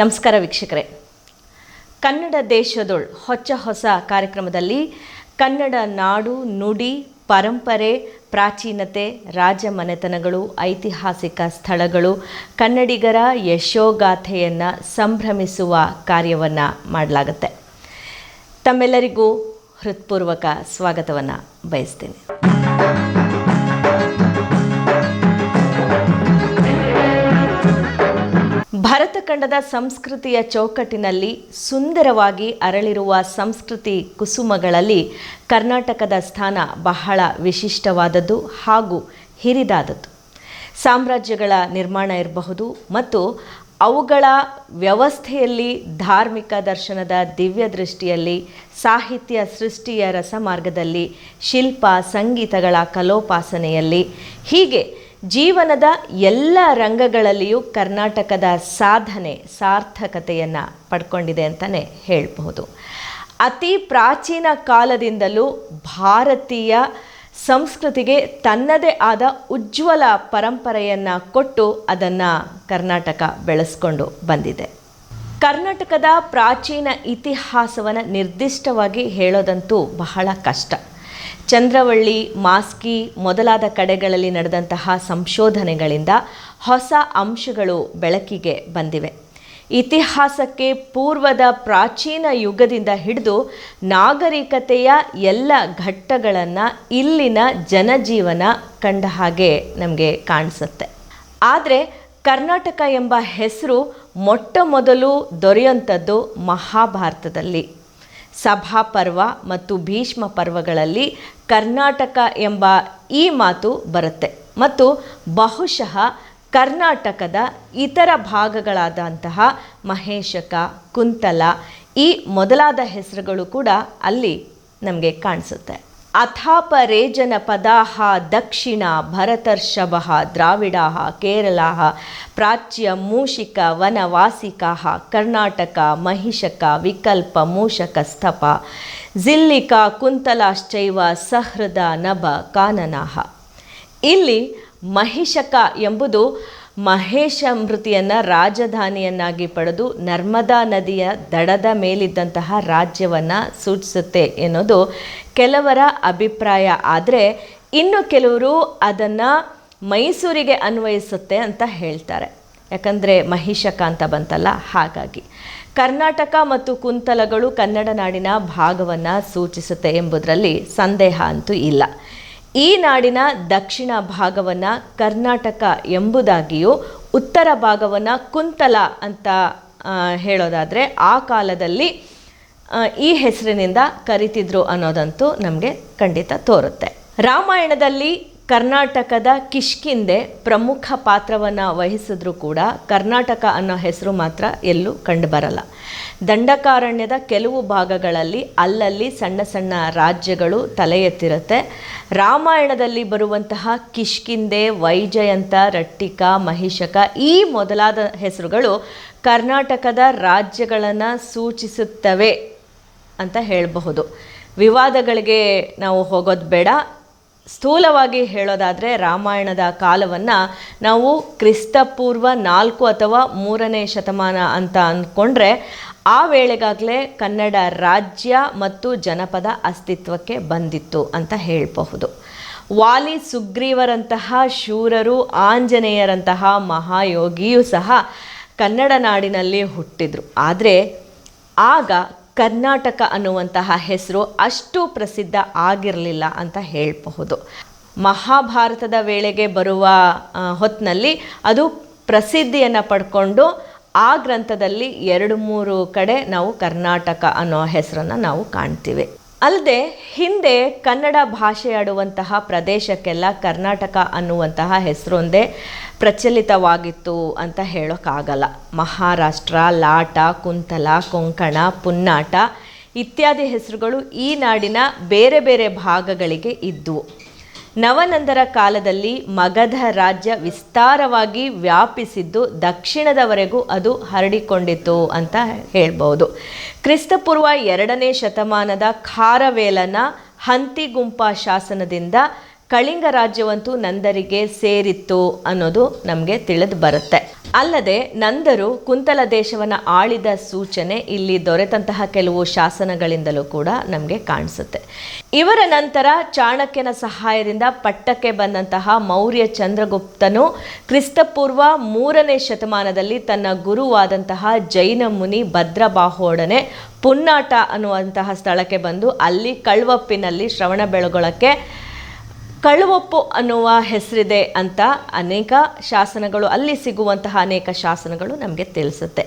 ನಮಸ್ಕಾರ ವೀಕ್ಷಕರೇ. ಕನ್ನಡ ದೇಶದೊಳ್ ಹೊಚ್ಚ ಹೊಸ ಕಾರ್ಯಕ್ರಮದಲ್ಲಿ ಕನ್ನಡ ನಾಡು, ನುಡಿ, ಪರಂಪರೆ, ಪ್ರಾಚೀನತೆ, ರಾಜಮನೆತನಗಳು, ಐತಿಹಾಸಿಕ ಸ್ಥಳಗಳು, ಕನ್ನಡಿಗರ ಯಶೋಗಾಥೆಯನ್ನು ಸಂಭ್ರಮಿಸುವ ಕಾರ್ಯವನ್ನು ಮಾಡಲಾಗುತ್ತೆ. ತಮ್ಮೆಲ್ಲರಿಗೂ ಹೃತ್ಪೂರ್ವಕ ಸ್ವಾಗತವನ್ನು ಬಯಸ್ತೀನಿ. ಭರತಖಂಡದ ಸಂಸ್ಕೃತಿಯ ಚೌಕಟ್ಟಿನಲ್ಲಿ ಸುಂದರವಾಗಿ ಅರಳಿರುವ ಸಂಸ್ಕೃತಿ ಕುಸುಮಗಳಲ್ಲಿ ಕರ್ನಾಟಕದ ಸ್ಥಾನ ಬಹಳ ವಿಶಿಷ್ಟವಾದದ್ದು ಹಾಗೂ ಹಿರಿದಾದದ್ದು. ಸಾಮ್ರಾಜ್ಯಗಳ ನಿರ್ಮಾಣ ಇರಬಹುದು ಮತ್ತು ಅವುಗಳ ವ್ಯವಸ್ಥೆಯಲ್ಲಿ ಧಾರ್ಮಿಕ ದರ್ಶನದ ದಿವ್ಯ ದೃಷ್ಟಿಯಲ್ಲಿ ಸಾಹಿತ್ಯ ಸೃಷ್ಟಿಯ ರಸಮಾರ್ಗದಲ್ಲಿ ಶಿಲ್ಪ, ಸಂಗೀತಗಳ ಕಲೋಪಾಸನೆಯಲ್ಲಿ ಹೀಗೆ ಜೀವನದ ಎಲ್ಲ ರಂಗಗಳಲ್ಲಿಯೂ ಕರ್ನಾಟಕದ ಸಾಧನೆ, ಸಾರ್ಥಕತೆಯನ್ನು ಪಡ್ಕೊಂಡಿದೆ ಅಂತಲೇ ಹೇಳಬಹುದು. ಅತಿ ಪ್ರಾಚೀನ ಕಾಲದಿಂದಲೂ ಭಾರತೀಯ ಸಂಸ್ಕೃತಿಗೆ ತನ್ನದೇ ಆದ ಉಜ್ವಲ ಪರಂಪರೆಯನ್ನು ಕೊಟ್ಟು ಅದನ್ನು ಕರ್ನಾಟಕ ಬೆಳೆಸ್ಕೊಂಡು ಬಂದಿದೆ. ಕರ್ನಾಟಕದ ಪ್ರಾಚೀನ ಇತಿಹಾಸವನ್ನು ನಿರ್ದಿಷ್ಟವಾಗಿ ಹೇಳೋದಂತೂ ಬಹಳ ಕಷ್ಟ. ಚಂದ್ರವಳ್ಳಿ, ಮಾಸ್ಕಿ ಮೊದಲಾದ ಕಡೆಗಳಲ್ಲಿ ನಡೆದಂತಹ ಸಂಶೋಧನೆಗಳಿಂದ ಹೊಸ ಅಂಶಗಳು ಬೆಳಕಿಗೆ ಬಂದಿವೆ. ಇತಿಹಾಸಕ್ಕೆ ಪೂರ್ವದ ಪ್ರಾಚೀನ ಯುಗದಿಂದ ಹಿಡಿದು ನಾಗರಿಕತೆಯ ಎಲ್ಲ ಘಟ್ಟಗಳನ್ನು ಇಲ್ಲಿನ ಜನಜೀವನ ಕಂಡ ಹಾಗೆ ನಮಗೆ ಕಾಣಿಸುತ್ತೆ. ಆದರೆ ಕರ್ನಾಟಕ ಎಂಬ ಹೆಸರು ಮೊಟ್ಟ ಮೊದಲು ದೊರೆಯುವಂಥದ್ದು ಮಹಾಭಾರತದಲ್ಲಿ. ಸಭಾಪರ್ವ ಮತ್ತು ಭೀಷ್ಮ ಪರ್ವಗಳಲ್ಲಿ ಕರ್ನಾಟಕ ಎಂಬ ಈ ಮಾತು ಬರುತ್ತೆ. ಮತ್ತು ಬಹುಶಃ ಕರ್ನಾಟಕದ ಇತರ ಭಾಗಗಳಾದಂತಹ ಮಹೇಶಕ, ಕುಂತಲ ಈ ಮೊದಲಾದ ಹೆಸರುಗಳು ಕೂಡ ಅಲ್ಲಿ ನಮಗೆ ಕಾಣಿಸುತ್ತೆ. ಅಥಾಪ ರೇಜನ ಪದಾಹ ದಕ್ಷಿಣ ಭರತರ್ಷಭ ದ್ರಾವಿಡಾಹ ಕೇರಳ ಪ್ರಾಚ್ಯ ಮೂಷಿಕ ವನವಾಸಿಕಾ ಕರ್ನಾಟಕ ಮಹಿಷಕ ವಿಕಲ್ಪ ಮೂಷಕ ಸ್ತಪ ಜಿಲ್ಲಿಕ ಕುಂತಲಾಶ್ಚೈವ ಸಹೃದ ನಭ ಕಾನನಾಹ. ಇಲ್ಲಿ ಮಹಿಷಕ ಎಂಬುದು ಮಹೇಶಮೃತಿಯನ್ನು ರಾಜಧಾನಿಯನ್ನಾಗಿ ಪಡೆದು ನರ್ಮದಾ ನದಿಯ ದಡದ ಮೇಲಿದ್ದಂತಹ ರಾಜ್ಯವನ್ನು ಸೂಚಿಸುತ್ತೆ ಎನ್ನುವುದು ಕೆಲವರ ಅಭಿಪ್ರಾಯ. ಆದರೆ ಇನ್ನು ಕೆಲವರು ಅದನ್ನು ಮೈಸೂರಿಗೆ ಅನ್ವಯಿಸುತ್ತೆ ಅಂತ ಹೇಳ್ತಾರೆ. ಯಾಕಂದರೆ ಮಹಿಷಕ ಅಂತ ಬಂತಲ್ಲ, ಹಾಗಾಗಿ. ಕರ್ನಾಟಕ ಮತ್ತು ಕುಂತಲಗಳು ಕನ್ನಡ ನಾಡಿನ ಭಾಗವನ್ನು ಸೂಚಿಸುತ್ತೆ ಎಂಬುದರಲ್ಲಿ ಸಂದೇಹ ಅಂತೂ ಇಲ್ಲ. ಈ ನಾಡಿನ ದಕ್ಷಿಣ ಭಾಗವನ್ನು ಕರ್ನಾಟಕ ಎಂಬುದಾಗಿಯೂ ಉತ್ತರ ಭಾಗವನ್ನು ಕುಂತಲ ಅಂತ ಹೇಳೋದಾದರೆ ಆ ಕಾಲದಲ್ಲಿ ಈ ಹೆಸರಿನಿಂದ ಕರಿತಿದ್ರು ಅನ್ನೋದಂತೂ ನಮಗೆ ಖಂಡಿತ ತೋರುತ್ತೆ. ರಾಮಾಯಣದಲ್ಲಿ ಕರ್ನಾಟಕದ ಕಿಷ್ಕಿಂದೆ ಪ್ರಮುಖ ಪಾತ್ರವನ್ನು ವಹಿಸಿದ್ರೂ ಕೂಡ ಕರ್ನಾಟಕ ಅನ್ನೋ ಹೆಸರು ಮಾತ್ರ ಎಲ್ಲೂ ಕಂಡುಬರಲ್ಲ ದಂಡಕಾರಣ್ಯದ ಕೆಲವು ಭಾಗಗಳಲ್ಲಿ ಅಲ್ಲಲ್ಲಿ ಸಣ್ಣ ಸಣ್ಣ ರಾಜ್ಯಗಳು ತಲೆ ಎತ್ತಿರುತ್ತೆ ರಾಮಾಯಣದಲ್ಲಿ ಬರುವಂತಹ ಕಿಷ್ಕಿಂದೆ, ವೈಜಯಂತ, ರಟ್ಟಿಕ, ಮಹಿಷಕ ಈ ಮೊದಲಾದ ಹೆಸರುಗಳು ಕರ್ನಾಟಕದ ರಾಜ್ಯಗಳನ್ನು ಸೂಚಿಸುತ್ತವೆ ಅಂತ ಹೇಳಬಹುದು. ವಿವಾದಗಳಿಗೆ ನಾವು ಹೋಗೋದು ಬೇಡ. ಸ್ಥೂಲವಾಗಿ ಹೇಳೋದಾದರೆ ರಾಮಾಯಣದ ಕಾಲವನ್ನು ನಾವು ಕ್ರಿಸ್ತಪೂರ್ವ ನಾಲ್ಕು ಅಥವಾ ಮೂರನೇ ಶತಮಾನ ಅಂತ ಅಂದ್ಕೊಂಡ್ರೆ ಆ ವೇಳೆಗಾಗಲೇ ಕನ್ನಡ ರಾಜ್ಯ ಮತ್ತು ಜನಪದ ಅಸ್ತಿತ್ವಕ್ಕೆ ಬಂದಿತ್ತು ಅಂತ ಹೇಳಬಹುದು. ವಾಲಿ ಸುಗ್ರೀವರಂತಹ, ಶೂರರು, ಆಂಜನೇಯರಂತಹ ಮಹಾಯೋಗಿಯೂ ಸಹ ಕನ್ನಡ ನಾಡಿನಲ್ಲಿ ಹುಟ್ಟಿದ್ರು. ಆದರೆ ಆಗ ಕರ್ನಾಟಕ ಅನ್ನುವಂತಹ ಹೆಸರು ಅಷ್ಟು ಪ್ರಸಿದ್ಧ ಆಗಿರಲಿಲ್ಲ ಅಂತ ಹೇಳಬಹುದು. ಮಹಾಭಾರತದ ವೇಳೆಗೆ ಬರುವ ಹೊತ್ತಿನಲ್ಲಿ ಅದು ಪ್ರಸಿದ್ಧಿಯನ್ನು ಪಡ್ಕೊಂಡು ಆ ಗ್ರಂಥದಲ್ಲಿ ಎರಡು ಮೂರು ಕಡೆ ನಾವು ಕರ್ನಾಟಕ ಅನ್ನೋ ಹೆಸರನ್ನು ನಾವು ಕಾಣ್ತೀವಿ. ಅಲ್ಲದೆ ಹಿಂದೆ ಕನ್ನಡ ಭಾಷೆಯಾಡುವಂತಹ ಪ್ರದೇಶಕ್ಕೆಲ್ಲ ಕರ್ನಾಟಕ ಅನ್ನುವಂತಹ ಹೆಸರೊಂದೇ ಪ್ರಚಲಿತವಾಗಿತ್ತು ಅಂತ ಹೇಳೋಕ್ಕಾಗಲ್ಲ. ಮಹಾರಾಷ್ಟ್ರ, ಲಾಟ, ಕುಂತಲ, ಕೊಂಕಣ, ಪುನ್ನಾಟ ಇತ್ಯಾದಿ ಹೆಸರುಗಳು ಈ ನಾಡಿನ ಬೇರೆ ಬೇರೆ ಭಾಗಗಳಿಗೆ ಇದ್ದವು ನವನಂದರ ಕಾಲದಲ್ಲಿ ಮಗಧ ರಾಜ್ಯ ವಿಸ್ತಾರವಾಗಿ ವ್ಯಾಪಿಸಿದ್ದು ದಕ್ಷಿಣದವರೆಗೂ ಅದು ಹರಡಿಕೊಂಡಿತು ಅಂತ ಹೇಳ್ಬೋದು. ಕ್ರಿಸ್ತಪೂರ್ವ ಎರಡನೇ ಶತಮಾನದ ಖಾರವೇಲನ ಹಂತಿಗುಂಪ ಶಾಸನದಿಂದ ಕಳಿಂಗ ರಾಜ್ಯವಂತೂ ನಂದರಿಗೆ ಸೇರಿತ್ತು ಅನ್ನೋದು ನಮಗೆ ತಿಳಿದು ಬರುತ್ತೆ. ಅಲ್ಲದೆ ನಂದರು ಕುಂತಲ ದೇಶವನ್ನು ಆಳಿದ ಸೂಚನೆ ಇಲ್ಲಿ ದೊರೆತಂತಹ ಕೆಲವು ಶಾಸನಗಳಿಂದಲೂ ಕೂಡ ನಮಗೆ ಕಾಣಿಸುತ್ತೆ. ಇವರ ನಂತರ ಚಾಣಕ್ಯನ ಸಹಾಯದಿಂದ ಪಟ್ಟಕ್ಕೆ ಬಂದಂತಹ ಮೌರ್ಯ ಚಂದ್ರಗುಪ್ತನು ಕ್ರಿಸ್ತಪೂರ್ವ ಮೂರನೇ ಶತಮಾನದಲ್ಲಿ ತನ್ನ ಗುರುವಾದಂತಹ ಜೈನ ಮುನಿ ಭದ್ರಬಾಹೋಡನೆ ಪುನ್ನಾಟ ಅನ್ನುವಂತಹ ಸ್ಥಳಕ್ಕೆ ಬಂದು ಅಲ್ಲಿ ಕಳ್ವಪ್ಪಿನಲ್ಲಿ ಶ್ರವಣ ಬೆಳಗೊಳಕ್ಕೆ ಕಳುವೊಪ್ಪು ಅನ್ನುವ ಹೆಸರಿದೆ ಅಂತ ಅನೇಕ ಶಾಸನಗಳು, ಅಲ್ಲಿ ಸಿಗುವಂತಹ ಅನೇಕ ಶಾಸನಗಳು ನಮಗೆ ತಿಳಿಸುತ್ತೆ.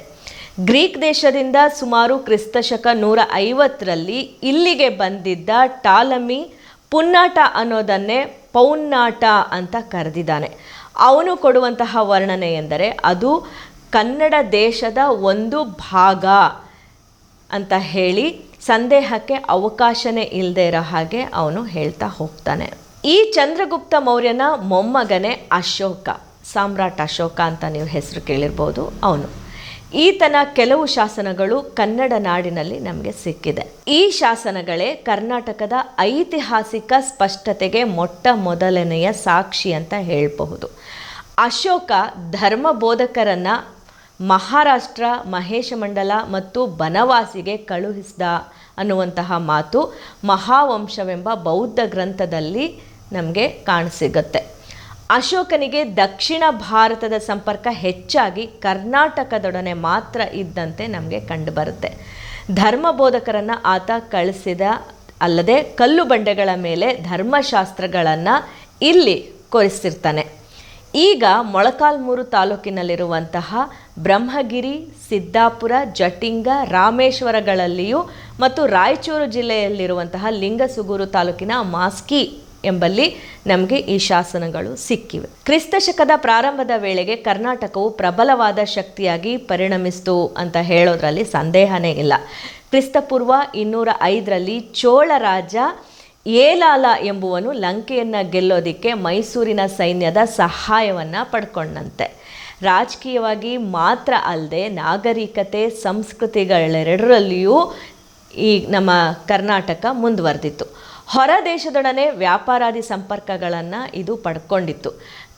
ಗ್ರೀಕ್ ದೇಶದಿಂದ ಸುಮಾರು ಕ್ರಿಸ್ತಶಕ ನೂರ ಐವತ್ತರಲ್ಲಿ ಇಲ್ಲಿಗೆ ಬಂದಿದ್ದ ಟಾಲಮಿ ಪುನ್ನಾಟ ಅನ್ನೋದನ್ನೇ ಪೌನ್ನಾಟ ಅಂತ ಕರೆದಿದ್ದಾನೆ. ಅವನು ಕೊಡುವಂತಹ ವರ್ಣನೆ ಎಂದರೆ ಅದು ಕನ್ನಡ ದೇಶದ ಒಂದು ಭಾಗ ಅಂತ ಹೇಳಿ ಸಂದೇಹಕ್ಕೆ ಅವಕಾಶನೇ ಇಲ್ಲದೆ ಇರೋ ಹಾಗೆ ಅವನು ಹೇಳ್ತಾ ಹೋಗ್ತಾನೆ. ಈ ಚಂದ್ರಗುಪ್ತ ಮೌರ್ಯನ ಮೊಮ್ಮಗನೇ ಅಶೋಕ, ಸಾಮ್ರಾಟ್ ಅಶೋಕ ಅಂತ ನೀವು ಹೆಸರು ಕೇಳಿರ್ಬೋದು. ಅವನು. ಈತನ ಕೆಲವು ಶಾಸನಗಳು ಕನ್ನಡ ನಾಡಿನಲ್ಲಿ ನಮಗೆ ಸಿಕ್ಕಿದೆ. ಈ ಶಾಸನಗಳೇ ಕರ್ನಾಟಕದ ಐತಿಹಾಸಿಕ ಸ್ಪಷ್ಟತೆಗೆ ಮೊಟ್ಟ ಮೊದಲನೆಯ ಸಾಕ್ಷಿ ಅಂತ ಹೇಳಬಹುದು. ಅಶೋಕ ಧರ್ಮ ಬೋಧಕರನ್ನು ಮಹಾರಾಷ್ಟ್ರ, ಮಹೇಶಮಂಡಲ ಮತ್ತು ಬನವಾಸಿಗೆ ಕಳುಹಿಸಿದ ಅನ್ನುವಂತಹ ಮಾತು ಮಹಾವಂಶವೆಂಬ ಬೌದ್ಧ ಗ್ರಂಥದಲ್ಲಿ ನಮಗೆ ಕಾಣಸಿಗುತ್ತೆ. ಅಶೋಕನಿಗೆ ದಕ್ಷಿಣ ಭಾರತದ ಸಂಪರ್ಕ ಹೆಚ್ಚಾಗಿ ಕರ್ನಾಟಕದೊಡನೆ ಮಾತ್ರ ಇದ್ದಂತೆ ನಮಗೆ ಕಂಡುಬರುತ್ತೆ. ಧರ್ಮ ಬೋಧಕರನ್ನು ಆತ ಕಳಿಸಿದ ಅಲ್ಲದೆ ಕಲ್ಲು ಬಂಡೆಗಳ ಮೇಲೆ ಧರ್ಮಶಾಸ್ತ್ರಗಳನ್ನು ಇಲ್ಲಿ ಕೊರಿಸಿರ್ತಾನೆ. ಈಗ ಮೊಳಕಾಲ್ಮೂರು ತಾಲೂಕಿನಲ್ಲಿರುವಂತಹ ಬ್ರಹ್ಮಗಿರಿ, ಸಿದ್ದಾಪುರ, ಜಟಿಂಗ, ರಾಮೇಶ್ವರಗಳಲ್ಲಿಯೂ ಮತ್ತು ರಾಯಚೂರು ಜಿಲ್ಲೆಯಲ್ಲಿರುವಂತಹ ಲಿಂಗಸುಗೂರು ತಾಲೂಕಿನ ಮಾಸ್ಕಿ ಎಂಬಲ್ಲಿ ನಮಗೆ ಈ ಶಾಸನಗಳು ಸಿಕ್ಕಿವೆ. ಕ್ರಿಸ್ತಶಕದ ಪ್ರಾರಂಭದ ವೇಳೆಗೆ ಕರ್ನಾಟಕವು ಪ್ರಬಲವಾದ ಶಕ್ತಿಯಾಗಿ ಪರಿಣಮಿಸಿತು ಅಂತ ಹೇಳೋದ್ರಲ್ಲಿ ಸಂದೇಹನೇ ಇಲ್ಲ. ಕ್ರಿಸ್ತಪೂರ್ವ ಇನ್ನೂರ ಐದರಲ್ಲಿ ಚೋಳ ರಾಜ ಏಲಾಲ ಎಂಬುವನು ಲಂಕೆಯನ್ನು ಗೆಲ್ಲೋದಿಕ್ಕೆ ಮೈಸೂರಿನ ಸೈನ್ಯದ ಸಹಾಯವನ್ನು ಪಡ್ಕೊಂಡಂತೆ. ರಾಜಕೀಯವಾಗಿ ಮಾತ್ರ ಅಲ್ಲದೆ ನಾಗರಿಕತೆ, ಸಂಸ್ಕೃತಿಗಳೆರಡರಲ್ಲಿಯೂ ಈ ನಮ್ಮ ಕರ್ನಾಟಕ ಮುಂದುವರೆದಿತ್ತು. ಹೊರ ದೇಶದೊಡನೆ ವ್ಯಾಪಾರಾದಿ ಸಂಪರ್ಕಗಳನ್ನು ಇದು ಪಡ್ಕೊಂಡಿತ್ತು.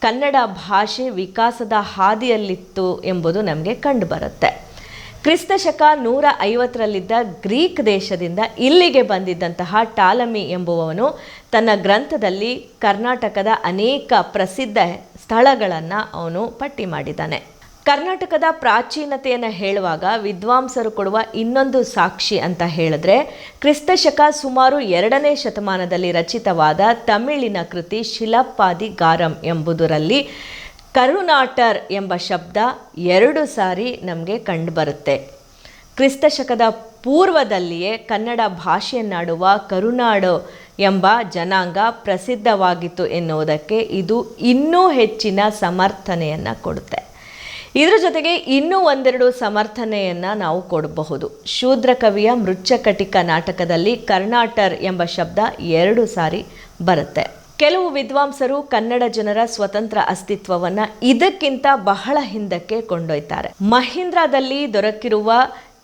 ಕನ್ನಡ ಭಾಷೆ ವಿಕಾಸದ ಹಾದಿಯಲ್ಲಿತ್ತು ಎಂಬುದು ನಮಗೆ ಕಂಡುಬರುತ್ತೆ. ಕ್ರಿಸ್ತಶಕ ನೂರ ಐವತ್ತರಲ್ಲಿದ್ದ ಗ್ರೀಕ್ ದೇಶದಿಂದ ಇಲ್ಲಿಗೆ ಬಂದಿದ್ದಂತಹ ಟಾಲಮಿ ಎಂಬುವವನು ತನ್ನ ಗ್ರಂಥದಲ್ಲಿ ಕರ್ನಾಟಕದ ಅನೇಕ ಪ್ರಸಿದ್ಧ ಸ್ಥಳಗಳನ್ನು ಅವನು ಪಟ್ಟಿ ಮಾಡಿದ್ದಾನೆ. ಕರ್ನಾಟಕದ ಪ್ರಾಚೀನತೆಯನ್ನು ಹೇಳುವಾಗ ವಿದ್ವಾಂಸರು ಕೊಡುವ ಇನ್ನೊಂದು ಸಾಕ್ಷಿ ಅಂತ ಹೇಳಿದ್ರೆ, ಕ್ರಿಸ್ತಶಕ ಸುಮಾರು ಎರಡನೇ ಶತಮಾನದಲ್ಲಿ ರಚಿತವಾದ ತಮಿಳಿನ ಕೃತಿ ಶಿಲಪ್ಪಾದಿ ಗಾರಂ ಎಂಬುದರಲ್ಲಿ ಕರುನಾಟರ್ ಎಂಬ ಶಬ್ದ ಎರಡು ಸಾರಿ ನಮಗೆ ಕಂಡುಬರುತ್ತೆ. ಕ್ರಿಸ್ತಶಕದ ಪೂರ್ವದಲ್ಲಿಯೇ ಕನ್ನಡ ಭಾಷೆಯನ್ನಾಡುವ ಕರುನಾಡು ಎಂಬ ಜನಾಂಗ ಪ್ರಸಿದ್ಧವಾಗಿತ್ತು ಎನ್ನುವುದಕ್ಕೆ ಇದು ಇನ್ನೂ ಹೆಚ್ಚಿನ ಸಮರ್ಥನೆಯನ್ನು ಕೊಡುತ್ತೆ. ಇದರ ಜೊತೆಗೆ ಇನ್ನೂ ಒಂದೆರಡು ಸಮರ್ಥನೆಯನ್ನು ನಾವು ಕೊಡಬಹುದು. ಶೂದ್ರ ಕವಿಯ ಮೃಚ್ಛಕಟಿಕ ನಾಟಕದಲ್ಲಿ ಕರ್ನಾಟರ್ ಎಂಬ ಶಬ್ದ ಎರಡು ಸಾರಿ ಬರುತ್ತೆ. ಕೆಲವು ವಿದ್ವಾಂಸರು ಕನ್ನಡ ಜನರ ಸ್ವತಂತ್ರ ಅಸ್ತಿತ್ವವನ್ನು ಇದಕ್ಕಿಂತ ಬಹಳ ಹಿಂದಕ್ಕೆ ಕೊಂಡೊಯ್ತಾರೆ. ಮಹೀಂದ್ರಾದಲ್ಲಿ ದೊರಕಿರುವ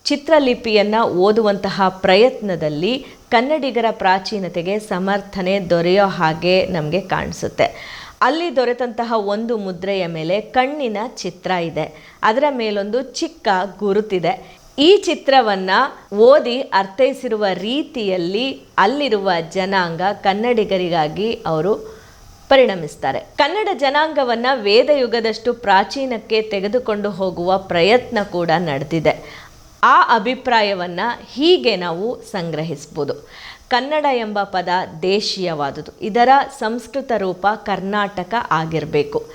ಚಿತ್ರಲಿಪಿಯನ್ನು ಓದುವಂತಹ ಪ್ರಯತ್ನದಲ್ಲಿ ಕನ್ನಡಿಗರ ಪ್ರಾಚೀನತೆಗೆ ಸಮರ್ಥನೆ ದೊರೆಯೋ ಹಾಗೆ ನಮಗೆ ಕಾಣಿಸುತ್ತೆ. ಅಲ್ಲಿ ದೊರೆತಂತಹ ಒಂದು ಮುದ್ರೆಯ ಮೇಲೆ ಕಣ್ಣಿನ ಚಿತ್ರ ಇದೆ. ಅದರ ಮೇಲೊಂದು ಚಿಕ್ಕ ಗುರುತಿದೆ. ಈ ಚಿತ್ರವನ್ನು ಓದಿ ಅರ್ಥೈಸಿರುವ ರೀತಿಯಲ್ಲಿ ಅಲ್ಲಿರುವ ಜನಾಂಗ ಕನ್ನಡಿಗರಿಗಾಗಿ ಅವರು ಪರಿಣಮಿಸ್ತಾರೆ. ಕನ್ನಡ ಜನಾಂಗವನ್ನು ವೇದಯುಗದಷ್ಟು ಪ್ರಾಚೀನಕ್ಕೆ ತೆಗೆದುಕೊಂಡು ಹೋಗುವ ಪ್ರಯತ್ನ ಕೂಡ ನಡೆದಿದೆ. ಆ ಅಭಿಪ್ರಾಯವನ್ನು ಹೀಗೆ ನಾವು ಸಂಗ್ರಹಿಸ್ಬೋದು. ಕನ್ನಡ ಎಂಬ ಪದ ದೇಶೀಯವಾದುದು. ಇದರ ಸಂಸ್ಕೃತ ರೂಪ ಕರ್ನಾಟಕ ಆಗಿರಬೇಕು.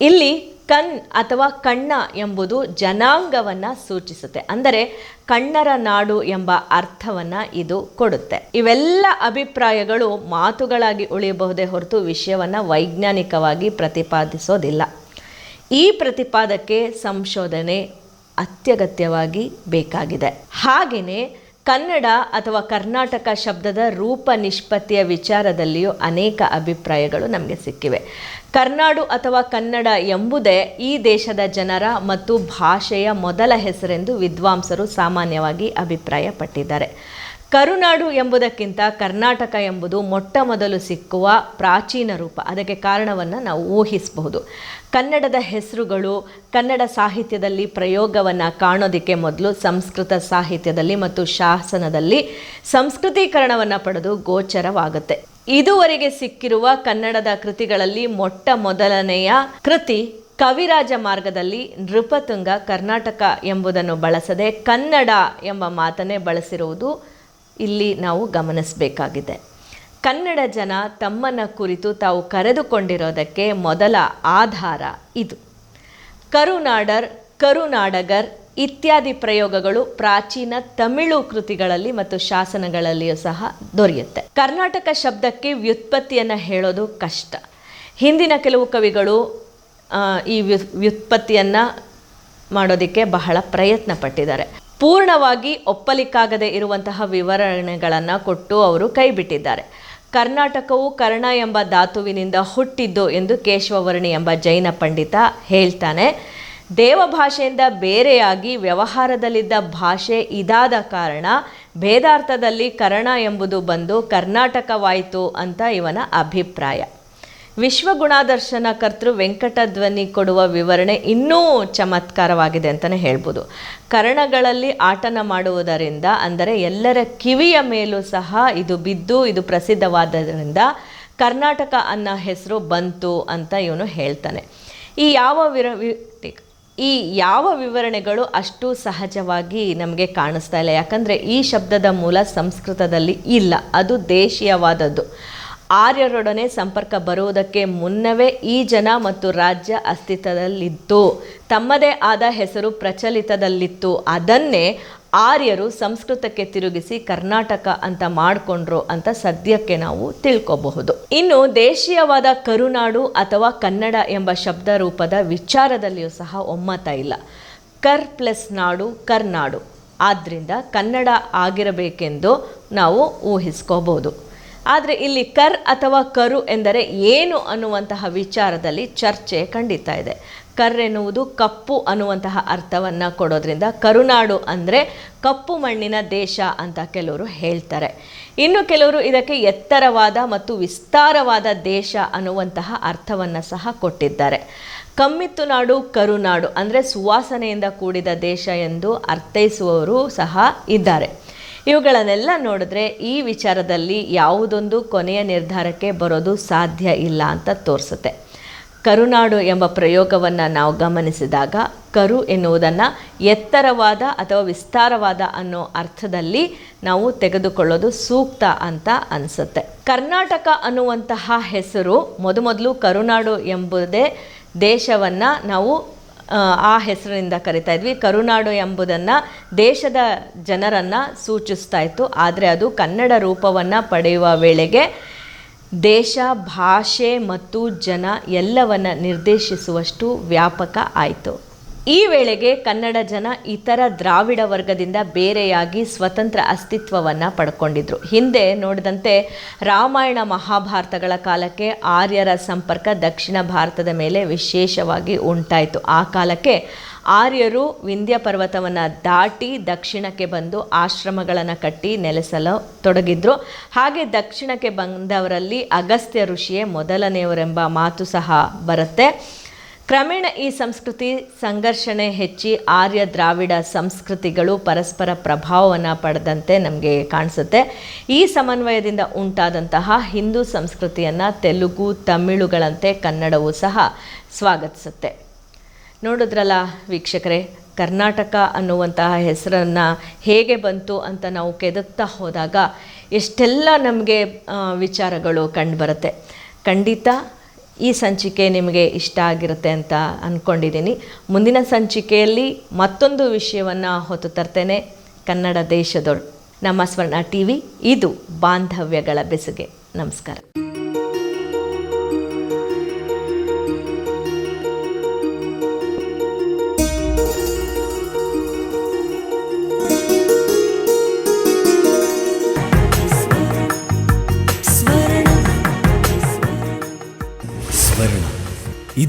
ಇಲ್ಲಿ ಕನ್ ಅಥವಾ ಕಣ್ಣ ಎಂಬುದು ಜನಾಂಗವನ್ನು ಸೂಚಿಸುತ್ತೆ. ಅಂದರೆ ಕಣ್ಣರ ನಾಡು ಎಂಬ ಅರ್ಥವನ್ನು ಇದು ಕೊಡುತ್ತೆ. ಇವೆಲ್ಲ ಅಭಿಪ್ರಾಯಗಳು ಮಾತುಗಳಾಗಿ ಉಳಿಯಬಹುದೇ ಹೊರತು ವಿಷಯವನ್ನು ವೈಜ್ಞಾನಿಕವಾಗಿ ಪ್ರತಿಪಾದಿಸೋದಿಲ್ಲ. ಈ ಪ್ರತಿಪಾದಕ್ಕೆ ಸಂಶೋಧನೆ ಅತ್ಯಗತ್ಯವಾಗಿ ಬೇಕಾಗಿದೆ. ಹಾಗೆಯೇ ಕನ್ನಡ ಅಥವಾ ಕರ್ನಾಟಕ ಶಬ್ದದ ರೂಪ ನಿಷ್ಪತ್ತಿಯ ವಿಚಾರದಲ್ಲಿಯೂ ಅನೇಕ ಅಭಿಪ್ರಾಯಗಳು ನಮಗೆ ಸಿಕ್ಕಿವೆ. ಕರ್ನಾಡು ಅಥವಾ ಕನ್ನಡ ಎಂಬುದೇ ಈ ದೇಶದ ಜನರ ಮತ್ತು ಭಾಷೆಯ ಮೊದಲ ಹೆಸರೆಂದು ವಿದ್ವಾಂಸರು ಸಾಮಾನ್ಯವಾಗಿ ಅಭಿಪ್ರಾಯಪಟ್ಟಿದ್ದಾರೆ. ಕರುನಾಡು ಎಂಬುದಕ್ಕಿಂತ ಕರ್ನಾಟಕ ಎಂಬುದು ಮೊಟ್ಟ ಮೊದಲು ಸಿಕ್ಕುವ ಪ್ರಾಚೀನ ರೂಪ. ಅದಕ್ಕೆ ಕಾರಣವನ್ನು ನಾವು ಊಹಿಸಬಹುದು. ಕನ್ನಡದ ಹೆಸರುಗಳು ಕನ್ನಡ ಸಾಹಿತ್ಯದಲ್ಲಿ ಪ್ರಯೋಗವನ್ನು ಕಾಣೋದಕ್ಕೆ ಮೊದಲು ಸಂಸ್ಕೃತ ಸಾಹಿತ್ಯದಲ್ಲಿ ಮತ್ತು ಶಾಸನದಲ್ಲಿ ಸಂಸ್ಕೃತೀಕರಣವನ್ನು ಪಡೆದು ಗೋಚರವಾಗುತ್ತೆ. ಇದುವರೆಗೆ ಸಿಕ್ಕಿರುವ ಕನ್ನಡದ ಕೃತಿಗಳಲ್ಲಿ ಮೊಟ್ಟ ಮೊದಲನೆಯ ಕೃತಿ ಕವಿರಾಜ ಮಾರ್ಗದಲ್ಲಿ ನೃಪತುಂಗ ಕರ್ನಾಟಕ ಎಂಬುದನ್ನು ಬಳಸದೆ ಕನ್ನಡ ಎಂಬ ಮಾತನ್ನೇ ಬಳಸಿರುವುದು ಇಲ್ಲಿ ನಾವು ಗಮನಿಸಬೇಕಾಗಿದೆ. ಕನ್ನಡ ಜನ ತಮ್ಮನ್ನು ಕುರಿತು ತಾವು ಕರೆದುಕೊಂಡಿರೋದಕ್ಕೆ ಮೊದಲ ಆಧಾರ ಇದು. ಕರುನಾಡರ್, ಕರುನಾಡಗರ್ ಇತ್ಯಾದಿ ಪ್ರಯೋಗಗಳು ಪ್ರಾಚೀನ ತಮಿಳು ಕೃತಿಗಳಲ್ಲಿ ಮತ್ತು ಶಾಸನಗಳಲ್ಲಿಯೂ ಸಹ ದೊರೆಯುತ್ತೆ. ಕರ್ನಾಟಕ ಶಬ್ದಕ್ಕೆ ವ್ಯುತ್ಪತ್ತಿಯನ್ನು ಹೇಳೋದು ಕಷ್ಟ. ಹಿಂದಿನ ಕೆಲವು ಕವಿಗಳು ಈ ವ್ಯು, ವ್ಯುತ್ಪತ್ತಿಯನ್ನು ಮಾಡೋದಕ್ಕೆ ಬಹಳ ಪ್ರಯತ್ನ ಪಟ್ಟಿದ್ದಾರೆ ಪೂರ್ಣವಾಗಿ ಒಪ್ಪಲಿಕ್ಕಾಗದೆ ಇರುವಂತಹ ವಿವರಣೆಗಳನ್ನು ಕೊಟ್ಟು ಅವರು ಕೈಬಿಟ್ಟಿದ್ದಾರೆ. ಕರ್ನಾಟಕವು ಕರ್ಣ ಎಂಬ ಧಾತುವಿನಿಂದ ಹುಟ್ಟಿದ್ದು ಎಂದು ಕೇಶವವರ್ಣಿ ಎಂಬ ಜೈನ ಪಂಡಿತ ಹೇಳ್ತಾನೆ. ದೇವಭಾಷೆಯಿಂದ ಬೇರೆಯಾಗಿ ವ್ಯವಹಾರದಲ್ಲಿದ್ದ ಭಾಷೆ ಇದಾದ ಕಾರಣ ಭೇದಾರ್ಥದಲ್ಲಿ ಕರ್ಣ ಎಂಬುದು ಬಂದು ಕರ್ನಾಟಕವಾಯಿತು ಅಂತ ಇವನ ಅಭಿಪ್ರಾಯ. ವಿಶ್ವಗುಣಾದರ್ಶನ ಕರ್ತೃ ವೆಂಕಟಧ್ವನಿ ಕೊಡುವ ವಿವರಣೆ ಇನ್ನೂ ಚಮತ್ಕಾರವಾಗಿದೆ ಅಂತಲೇ ಹೇಳ್ಬೋದು. ಕರ್ಣಗಳಲ್ಲಿ ಆಟನ ಮಾಡುವುದರಿಂದ, ಅಂದರೆ ಎಲ್ಲರ ಕಿವಿಯ ಮೇಲೂ ಸಹ ಇದು ಬಿದ್ದು, ಇದು ಪ್ರಸಿದ್ಧವಾದ್ದರಿಂದ ಕರ್ನಾಟಕ ಅನ್ನೋ ಹೆಸರು ಬಂತು ಅಂತ ಇವನು ಹೇಳ್ತಾನೆ. ಈ ಯಾವ ವಿರ ಈ ಯಾವ ವಿವರಣೆಗಳು ಅಷ್ಟು ಸಹಜವಾಗಿ ನಮಗೆ ಕಾಣಿಸ್ತಾ ಇಲ್ಲ. ಯಾಕಂದರೆ ಈ ಶಬ್ದದ ಮೂಲ ಸಂಸ್ಕೃತದಲ್ಲಿ ಇಲ್ಲ. ಅದು ದೇಶೀಯವಾದದ್ದು. ಆರ್ಯರೊಡನೆ ಸಂಪರ್ಕ ಬರುವುದಕ್ಕೆ ಮುನ್ನವೇ ಈ ಜನ ಮತ್ತು ರಾಜ್ಯ ಅಸ್ತಿತ್ವದಲ್ಲಿತ್ತು. ತಮ್ಮದೇ ಆದ ಹೆಸರು ಪ್ರಚಲಿತದಲ್ಲಿತ್ತು. ಅದನ್ನೇ ಆರ್ಯರು ಸಂಸ್ಕೃತಕ್ಕೆ ತಿರುಗಿಸಿ ಕರ್ನಾಟಕ ಅಂತ ಮಾಡಿಕೊಂಡ್ರು ಅಂತ ಸದ್ಯಕ್ಕೆ ನಾವು ತಿಳ್ಕೋಬಹುದು. ಇನ್ನು ದೇಶೀಯವಾದ ಕರುನಾಡು ಅಥವಾ ಕನ್ನಡ ಎಂಬ ಶಬ್ದ ರೂಪದ ವಿಚಾರದಲ್ಲಿಯೂ ಸಹ ಒಮ್ಮತ ಇಲ್ಲ. ಕರ್ ಪ್ಲಸ್ ನಾಡು, ಕರ್ನಾಡು. ಆದ್ದರಿಂದ ಕನ್ನಡ ಆಗಿರಬೇಕೆಂದು ನಾವು ಊಹಿಸ್ಕೋಬಹುದು. ಆದರೆ ಇಲ್ಲಿ ಕರ್ ಅಥವಾ ಕರು ಎಂದರೆ ಏನು ಅನ್ನುವಂತಹ ವಿಚಾರದಲ್ಲಿ ಚರ್ಚೆ ಖಂಡಿತ ಇದೆ. ಕರ್ ಎನ್ನುವುದು ಕಪ್ಪು ಅನ್ನುವಂತಹ ಅರ್ಥವನ್ನು ಕೊಡೋದ್ರಿಂದ ಕರುನಾಡು ಅಂದರೆ ಕಪ್ಪು ಮಣ್ಣಿನ ದೇಶ ಅಂತ ಕೆಲವರು ಹೇಳ್ತಾರೆ. ಇನ್ನು ಕೆಲವರು ಇದಕ್ಕೆ ಎತ್ತರವಾದ ಮತ್ತು ವಿಸ್ತಾರವಾದ ದೇಶ ಅನ್ನುವಂತಹ ಅರ್ಥವನ್ನು ಸಹ ಕೊಟ್ಟಿದ್ದಾರೆ. ಕಮ್ಮಿತ್ತು ನಾಡು ಕರುನಾಡು ಅಂದರೆ ಸುವಾಸನೆಯಿಂದ ಕೂಡಿದ ದೇಶ ಎಂದು ಅರ್ಥೈಸುವವರು ಸಹ ಇದ್ದಾರೆ. ಇವುಗಳನ್ನೆಲ್ಲ ನೋಡಿದ್ರೆ ಈ ವಿಚಾರದಲ್ಲಿ ಯಾವುದೊಂದು ಕೊನೆಯ ನಿರ್ಧಾರಕ್ಕೆ ಬರೋದು ಸಾಧ್ಯ ಇಲ್ಲ ಅಂತ ತೋರಿಸುತ್ತೆ. ಕರುನಾಡು ಎಂಬ ಪ್ರಯೋಗವನ್ನು ನಾವು ಗಮನಿಸಿದಾಗ ಕರು ಎನ್ನುವುದನ್ನು ಎತ್ತರವಾದ ಅಥವಾ ವಿಸ್ತಾರವಾದ ಅನ್ನೋ ಅರ್ಥದಲ್ಲಿ ನಾವು ತೆಗೆದುಕೊಳ್ಳೋದು ಸೂಕ್ತ ಅಂತ ಅನಿಸುತ್ತೆ. ಕರ್ನಾಟಕ ಅನ್ನುವಂತಹ ಹೆಸರು ಮೊದಮೊದಲು ಕರುನಾಡು ಎಂಬುದೇ ದೇಶವನ್ನು ನಾವು ಆ, ಹೆಸರಿನಿಂದ ಕರಿತಾ ಇದ್ವಿ. ಕರುನಾಡು ಎಂಬುದನ್ನು ದೇಶದ ಜನರನ್ನು ಸೂಚಿಸ್ತಾ ಇತ್ತು. ಆದರೆ ಅದು ಕನ್ನಡ ರೂಪವನ್ನು ಪಡೆಯುವ ವೇಳೆಗೆ ದೇಶ ಭಾಷೆ ಮತ್ತು ಜನ ಎಲ್ಲವನ್ನು ನಿರ್ದೇಶಿಸುವಷ್ಟು ವ್ಯಾಪಕ ಆಯಿತು. ಈ ವೇಳೆಗೆ ಕನ್ನಡ ಜನ ಇತರ ದ್ರಾವಿಡ ವರ್ಗದಿಂದ ಬೇರೆಯಾಗಿ ಸ್ವತಂತ್ರ ಅಸ್ತಿತ್ವವನ್ನು ಪಡ್ಕೊಂಡಿದ್ರು. ಹಿಂದೆ ನೋಡಿದಂತೆ ರಾಮಾಯಣ ಮಹಾಭಾರತಗಳ ಕಾಲಕ್ಕೆ ಆರ್ಯರ ಸಂಪರ್ಕ ದಕ್ಷಿಣ ಭಾರತದ ಮೇಲೆ ವಿಶೇಷವಾಗಿ ಉಂಟಾಯಿತು. ಆ ಕಾಲಕ್ಕೆ ಆರ್ಯರು ವಿಂಧ್ಯ ಪರ್ವತವನ್ನು ದಾಟಿ ದಕ್ಷಿಣಕ್ಕೆ ಬಂದು ಆಶ್ರಮಗಳನ್ನು ಕಟ್ಟಿ ನೆಲೆಸಲು ತೊಡಗಿದ್ರು. ಹಾಗೆ ದಕ್ಷಿಣಕ್ಕೆ ಬಂದವರಲ್ಲಿ ಅಗಸ್ತ್ಯ ಋಷಿಯೇ ಮೊದಲನೆಯವರೆಂಬ ಮಾತು ಸಹ ಬರುತ್ತೆ. ಕ್ರಮೇಣ ಈ ಸಂಸ್ಕೃತಿ ಸಂಘರ್ಷಣೆ ಹೆಚ್ಚಿ ಆರ್ಯ ದ್ರಾವಿಡ ಸಂಸ್ಕೃತಿಗಳು ಪರಸ್ಪರ ಪ್ರಭಾವವನ್ನು ಪಡೆದಂತೆ ನಮಗೆ ಕಾಣಿಸುತ್ತೆ. ಈ ಸಮನ್ವಯದಿಂದ ಉಂಟಾದಂತಹ ಹಿಂದೂ ಸಂಸ್ಕೃತಿಯನ್ನು ತೆಲುಗು, ತಮಿಳುಗಳಂತೆ ಕನ್ನಡವೂ ಸಹ ಸ್ವಾಗತಿಸುತ್ತೆ. ನೋಡಿದ್ರಲ್ಲ ವೀಕ್ಷಕರೇ, ಕರ್ನಾಟಕ ಅನ್ನುವಂತಹ ಹೆಸರನ್ನು ಹೇಗೆ ಬಂತು ಅಂತ ನಾವು ಕೆದಕ್ತಾ ಹೋದಾಗ ಎಷ್ಟೆಲ್ಲ ನಮಗೆ ವಿಚಾರಗಳು ಕಂಡುಬರುತ್ತೆ ಖಂಡಿತ ಈ ಸಂಚಿಕೆ ನಿಮಗೆ ಇಷ್ಟ ಆಗಿರುತ್ತೆ ಅಂತ ಅಂದ್ಕೊಂಡಿದ್ದೀನಿ ಮುಂದಿನ ಸಂಚಿಕೆಯಲ್ಲಿ ಮತ್ತೊಂದು ವಿಷಯವನ್ನು ಹೊತ್ತು ತರ್ತೇನೆ. ಕನ್ನಡ ದೇಶದೊಳು ನಮ್ಮ ಸ್ವರ್ಣ ಟಿ ವಿ ಇದು ಬಾಂಧವ್ಯಗಳ ಬೆಸುಗೆ. ನಮಸ್ಕಾರ.